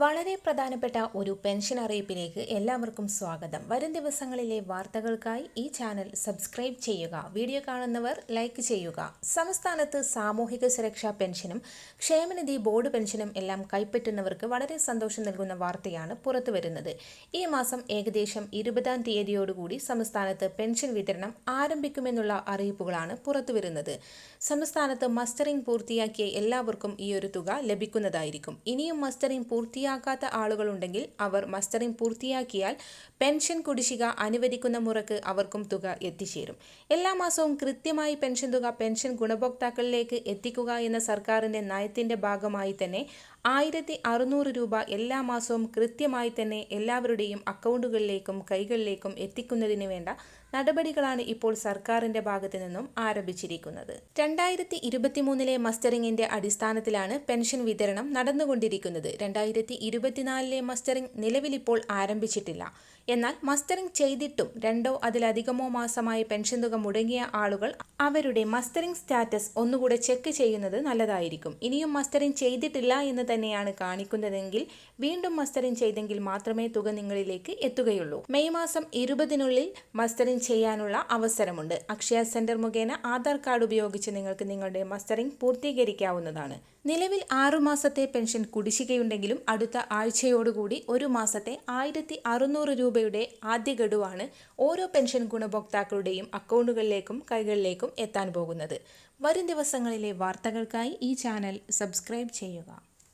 വളരെ പ്രധാനപ്പെട്ട ഒരു പെൻഷൻ അറിയിപ്പിലേക്ക് എല്ലാവർക്കും സ്വാഗതം. വരും ദിവസങ്ങളിലെ വാർത്തകൾക്കായി ഈ ചാനൽ സബ്സ്ക്രൈബ് ചെയ്യുക വീഡിയോ കാണുന്നവർ ലൈക്ക് ചെയ്യുക. സംസ്ഥാനത്ത് സാമൂഹിക സുരക്ഷാ പെൻഷനും ക്ഷേമനിധി ബോർഡ് പെൻഷനും എല്ലാം കൈപ്പറ്റുന്നവർക്ക് വളരെ സന്തോഷം നൽകുന്ന വാർത്തയാണ് പുറത്തുവരുന്നത് ഈ മാസം ഏകദേശം ഇരുപതാം തീയതിയോടുകൂടി സംസ്ഥാനത്ത് പെൻഷൻ വിതരണം ആരംഭിക്കുമെന്നുള്ള അറിയിപ്പുകളാണ് പുറത്തുവരുന്നത് സംസ്ഥാനത്ത് മസ്റ്ററിംഗ് പൂർത്തിയാക്കിയ എല്ലാവർക്കും ഈ ഒരു തുക ലഭിക്കുന്നതായിരിക്കും. ഇനിയും മസ്റ്ററിംഗ് പൂർത്തിയാക്കാത്ത ആളുകളുണ്ടെങ്കിൽ അവർ മസ്റ്ററിംഗ് പൂർത്തിയാക്കിയാൽ പെൻഷൻ കുടിശ്ശിക അനുവദിക്കുന്ന മുറക്ക് അവർക്കും തുക എത്തിച്ചേരും. എല്ലാ മാസവും കൃത്യമായി പെൻഷൻ തുക പെൻഷൻ ഗുണഭോക്താക്കളിലേക്ക് എത്തിക്കുക എന്ന സർക്കാരിന്റെ നയത്തിന്റെ ഭാഗമായി തന്നെ ആയിരത്തി അറുന്നൂറ് രൂപ എല്ലാ മാസവും കൃത്യമായി തന്നെ എല്ലാവരുടെയും അക്കൗണ്ടുകളിലേക്കും കൈകളിലേക്കും എത്തിക്കുന്നതിന് വേണ്ട നടപടികളാണ് ഇപ്പോൾ സർക്കാരിന്റെ ഭാഗത്തു നിന്നും ആരംഭിച്ചിരിക്കുന്നത്. രണ്ടായിരത്തി ഇരുപത്തിമൂന്നിലെ മസ്റ്ററിംഗിന്റെ അടിസ്ഥാനത്തിലാണ് പെൻഷൻ വിതരണം നടന്നുകൊണ്ടിരിക്കുന്നത്. രണ്ടായിരത്തി ഇരുപത്തിനാലിലെ മസ്റ്ററിംഗ് നിലവിലിപ്പോൾ ആരംഭിച്ചിട്ടില്ല. എന്നാൽ മസ്റ്ററിംഗ് ചെയ്തിട്ടും രണ്ടോ അതിലധികമോ മാസമായി പെൻഷൻ തുക മുടങ്ങിയ ആളുകൾ അവരുടെ മസ്റ്ററിംഗ് സ്റ്റാറ്റസ് ഒന്നുകൂടെ ചെക്ക് ചെയ്യുന്നത് നല്ലതായിരിക്കും. ഇനിയും മസ്റ്ററിംഗ് ചെയ്തിട്ടില്ല എന്ന് തന്നെയാണ് കാണിക്കുന്നതെങ്കിൽ വീണ്ടും മസ്റ്ററിംഗ് ചെയ്തെങ്കിൽ മാത്രമേ തുക നിങ്ങളിലേക്ക് എത്തുകയുള്ളൂ. മെയ് മാസം ഇരുപതിനുള്ളിൽ മസ്റ്ററിംഗ് ചെയ്യാനുള്ള അവസരമുണ്ട്. അക്ഷയ സെന്റർ മുഖേന ആധാർ കാർഡ് ഉപയോഗിച്ച് നിങ്ങൾക്ക് നിങ്ങളുടെ മസ്റ്ററിംഗ് പൂർത്തീകരിക്കാവുന്നതാണ്. നിലവിൽ ആറുമാസത്തെ പെൻഷൻ കുടിശ്ശികയുണ്ടെങ്കിലും അടുത്ത ആഴ്ചയോടുകൂടി ഒരു മാസത്തെ ആയിരത്തി അറുന്നൂറ് രൂപയുടെ ആദ്യ ഗഡുവാണ് ഓരോ പെൻഷൻ ഗുണഭോക്താക്കളുടെയും അക്കൗണ്ടുകളിലേക്കും കൈകളിലേക്കും എത്താൻ പോകുന്നത്. വരും ദിവസങ്ങളിലെ വാർത്തകൾക്കായി ഈ ചാനൽ സബ്സ്ക്രൈബ് ചെയ്യുക.